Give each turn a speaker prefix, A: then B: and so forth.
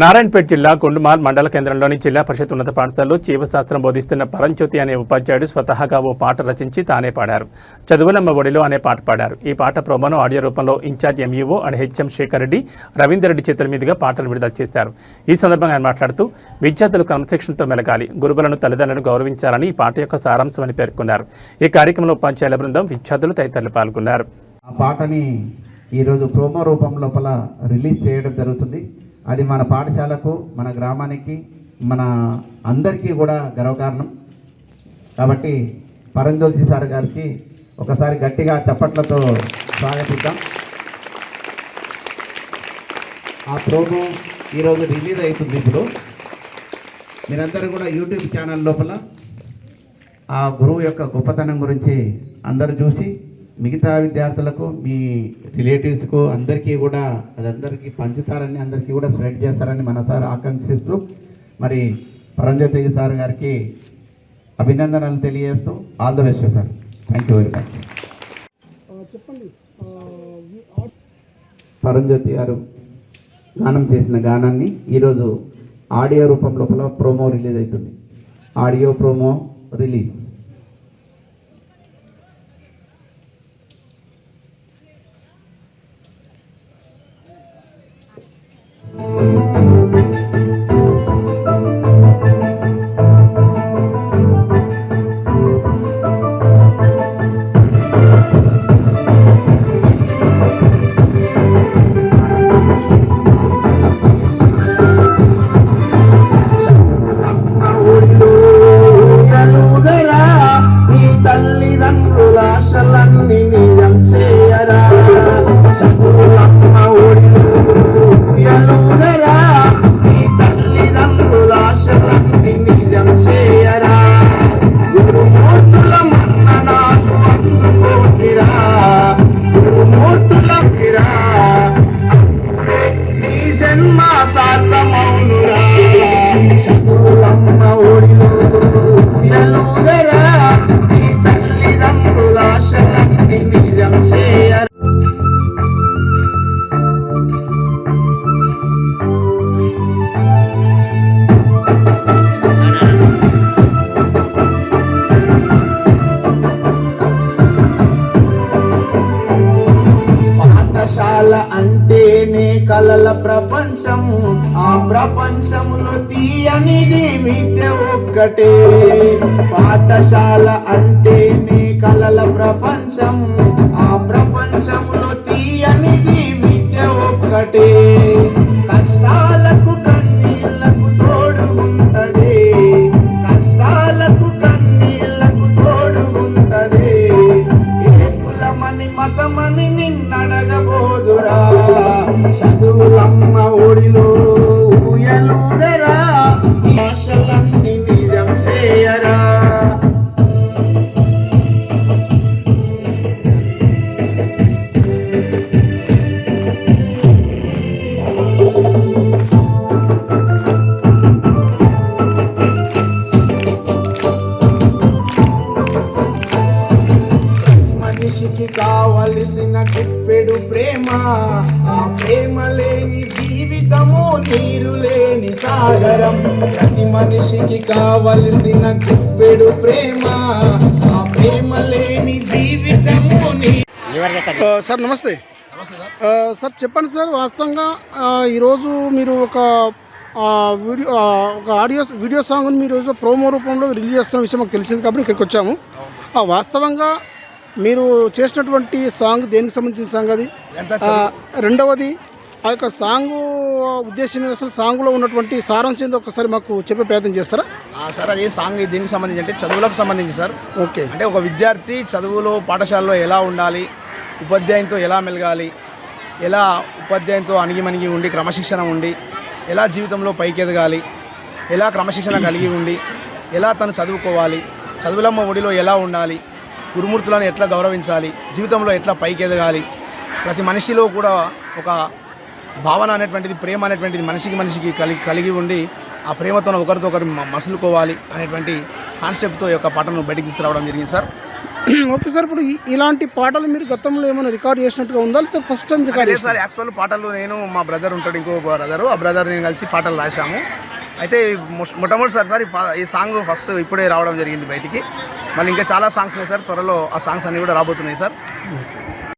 A: నారాయణపేట జిల్లా గుండుమాల్ మండల కేంద్రంలోని జిల్లా పరిషత్ ఉన్నత పాఠశాలలో జీవశాస్త్రం బోధిస్తున్న పరంజ్యోతి అనే ఉపాధ్యాయుడు స్వతహాగా ఓ పాట రచించి తానే పాడారు. చదువులమ్మ ఒడిలో అనే పాట పాడారు. ఈ పాట ప్రోమోను ఆడియో రూపంలో incharge MEO and HM Shekhar Reddy Ravinder Reddy చేతుల మీదుగా పాటలు విడుదల చేశారు. ఈ సందర్భంగా ఆయన మాట్లాడుతూ విద్యార్థులు క్రమశిక్షణతో మెలగాలి గురువులను తల్లిదండ్రులను గౌరవించాలని ఈ పాట యొక్క సారాంశం అని పేర్కొన్నారు. ఈ కార్యక్రమంలో ఉపాధ్యాయుల బృందం విద్యార్థులు తదితరులు పాల్గొన్నారు.
B: ఆ పాటని ఈరోజు ప్రోమో రూపం లోపల రిలీజ్ చేయడం జరుగుతుంది. అది మన పాఠశాలకు మన గ్రామానికి మన అందరికీ కూడా గర్వకారణం. కాబట్టి పరంజోజీ సార్ గారికి ఒకసారి గట్టిగా చప్పట్లతో స్వాగతిద్దాం. ఆ ప్రోగ్రాం ఈరోజు రిలీజ్ అవుతుంది ఇప్పుడు మీరందరూ కూడా యూట్యూబ్ ఛానల్ లోపల ఆ గురువు యొక్క గొప్పతనం గురించి అందరూ చూసి మిగతా విద్యార్థులకు మీ రిలేటివ్స్కు అందరికీ కూడా అది అందరికీ పంచుతారని అందరికీ కూడా స్ప్రెడ్ చేస్తారని మన సార్ ఆకాంక్షిస్తూ మరి పరంజ్యోతి సార్ గారికి అభినందనలు తెలియజేస్తూ all the best sir. Thank you very much Paranjyothi గారు గానం చేసిన గానాన్ని ఈరోజు ఆడియో రూపం లోపల ప్రోమో రిలీజ్ అవుతుంది. Audio promo release. అలల ప్రపంచం ఆ ప్రపంచంలో తీయనిది విద్య ఒక్కటే. పాఠశాల అంటేనే కలల ప్రపంచం ఆ ప్రపంచంలో తీయనిది విద్య ఒక్కటే. కష్టాలకు కన్నీళ్ళకు తోడుగుంటది కష్టాలకు గుప్పెడు ప్రేమ. ఆ ప్రేమ లేని జీవితము నీరు లేని సాగరం. ప్రతి మనిషికి కావలసిన గుప్పెడు ప్రేమ. ఆ ప్రేమ లేని జీవితము
C: సార్ నమస్తే. సార్ చెప్పండి సార్ వాస్తవంగా ఈరోజు మీరు ఒక వీడియో ఒక ఆడియో వీడియో సాంగ్ని మీరు ప్రోమో రూపంలో రిలీజ్ చేస్తున్న విషయం మాకు తెలిసింది కాబట్టి ఇక్కడికి వచ్చాము. ఆ, వాస్తవంగా మీరు చేసినటువంటి సాంగ్ దేనికి సంబంధించిన సాంగ్ అది? రెండవది ఆ యొక్క సాంగ్ ఉద్దేశం మీద అసలు సాంగ్లో ఉన్నటువంటి సారాంశం ఏందో ఒకసారి మాకు చెప్పే ప్రయత్నం చేస్తారా?
D: ఆ, సార్ అది సాంగ్ దీనికి సంబంధించి అంటే చదువులకు సంబంధించి సార్.
C: ఓకే.
D: అంటే ఒక విద్యార్థి చదువులో పాఠశాలలో ఎలా ఉండాలి ఉపాధ్యాయునితో ఎలా మెలగాలి ఎలా ఉపాధ్యాయునితో అణిగిమణిగి ఉండి క్రమశిక్షణ ఉండి ఎలా జీవితంలో పైకి ఎదగాలి ఎలా క్రమశిక్షణ కలిగి ఉండి ఎలా తను చదువుకోవాలి చదువులమ్మ ఒడిలో ఎలా ఉండాలి గురుమూర్తులను ఎట్లా గౌరవించాలి? జీవితంలో ఎట్లా పైకి ఎదగాలి ప్రతి మనిషిలో కూడా ఒక భావన అనేటువంటిది ప్రేమ అనేటువంటిది మనిషికి మనిషికి కలిగి కలిగి ఉండి ఆ ప్రేమతో ఒకరితో ఒకరు మసులుకోవాలి అనేటువంటి కాన్సెప్ట్తో ఈ యొక్క పాటను బయటికి తీసుకురావడం జరిగింది సార్.
C: ఓకే సార్ ఇప్పుడు ఇలాంటి పాటలు మీరు గతంలో ఏమైనా రికార్డ్ చేసినట్టుగా ఉందా? లేకపోతే ఫస్ట్ టైం రికార్డ్ చేస్తారు
D: సార్ యాక్చువల్ పాటలు నేను మా బ్రదర్ ఉంటాడు ఇంకో బ్రదరు ఆ బ్రదర్ నేను కలిసి పాటలు రాశాము. అయితే మొ- మొట్టమొదటిసారి సార్ ఈ ఈ సాంగ్ ఫస్ట్ ఇప్పుడే రావడం జరిగింది బయటికి. మళ్ళీ ఇంకా చాలా సాంగ్స్ ఉన్నాయి సార్. త్వరలో ఆ సాంగ్స్ అన్నీ కూడా రాబోతున్నాయి సార్.